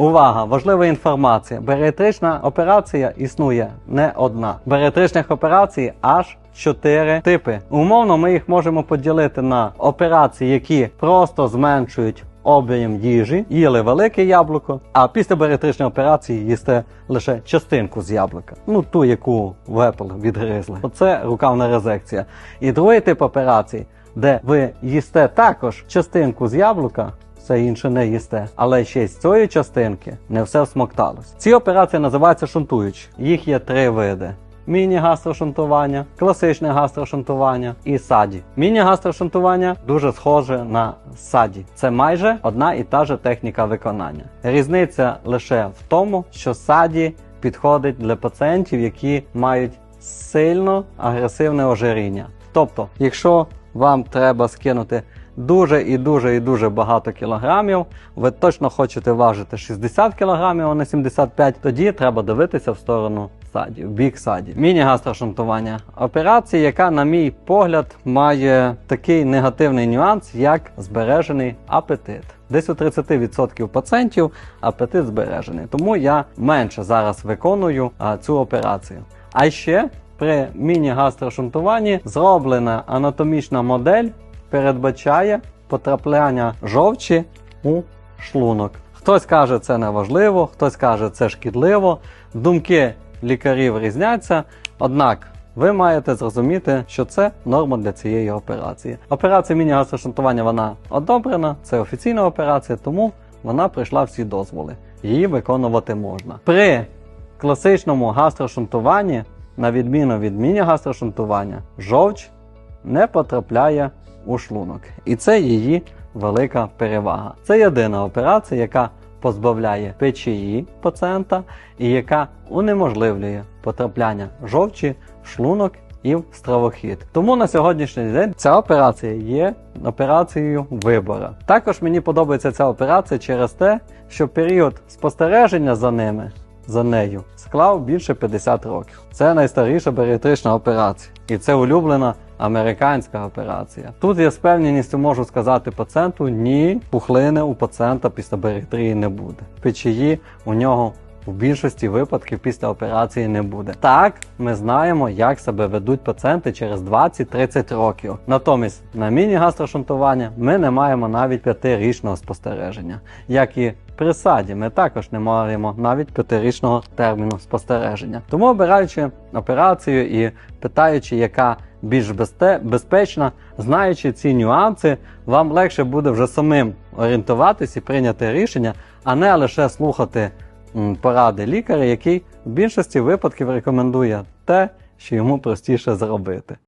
Увага! Важлива інформація. Баріатрична операція існує не одна. Баріатричних операцій аж чотири типи. Умовно, ми їх можемо поділити на операції, які просто зменшують об'єм їжі, їли велике яблуко, а після баріатричної операції їсте лише частинку з яблука. Ну ту, яку в Apple відгризли. Оце рукавна резекція. І другий тип операцій, де ви їсте також частинку з яблука. Все інше не їсте. Але ще з цієї частинки не все всмокталось. Ці операції називаються шунтуючі. Їх є три види: міні-гастрошунтування, класичне гастрошунтування і саді. Міні-гастрошунтування дуже схоже на саді. Це майже одна і та же техніка виконання. Різниця лише в тому, що саді підходить для пацієнтів, які мають сильно агресивне ожиріння. Тобто, якщо вам треба скинути дуже і дуже і дуже багато кілограмів, ви точно хочете важити 60 кілограмів, а не 75, тоді треба дивитися в сторону саді, в бік саді. Міні-гастрошунтування операція, яка, на мій погляд, має такий негативний нюанс, як збережений апетит. Десь у 30% пацієнтів апетит збережений. Тому я менше зараз виконую а, цю операцію. А ще при міні-гастрошунтуванні зроблена анатомічна модель передбачає потрапляння жовчі у шлунок. Хтось каже, це неважливо, хтось каже, це шкідливо. Думки лікарів різняться. Однак ви маєте зрозуміти, що це норма для цієї операції. Операція міні-гастрошунтування вона одобрена, це офіційна операція, тому вона пройшла всі дозволи. Її виконувати можна. При класичному гастрошунтуванні, на відміну від міні-гастрошунтування, жовч не потрапляє у шлунок. І це її велика перевага. Це єдина операція, яка позбавляє печії пацієнта і яка унеможливлює потрапляння жовчі в шлунок і в стравохід. Тому на сьогоднішній день ця операція є операцією вибора. Також мені подобається ця операція через те, що період спостереження за ними. За нею склав більше 50 років. Це найстаріша баріатрична операція, і це улюблена американська операція. Тут я з певністю можу сказати пацієнту: ні, пухлини у пацієнта після баріатрії не буде. Печії у нього в більшості випадків після операції не буде. Так, ми знаємо, як себе ведуть пацієнти через 20-30 років. Натомість на міні-гастрошунтування ми не маємо навіть 5-річного спостереження. Як і при саді, ми також не маємо навіть 5-річного терміну спостереження. Тому обираючи операцію і питаючи, яка більш безпечна, знаючи ці нюанси, вам легше буде вже самим орієнтуватись і прийняти рішення, а не лише слухати поради лікаря, який в більшості випадків рекомендує те, що йому простіше зробити.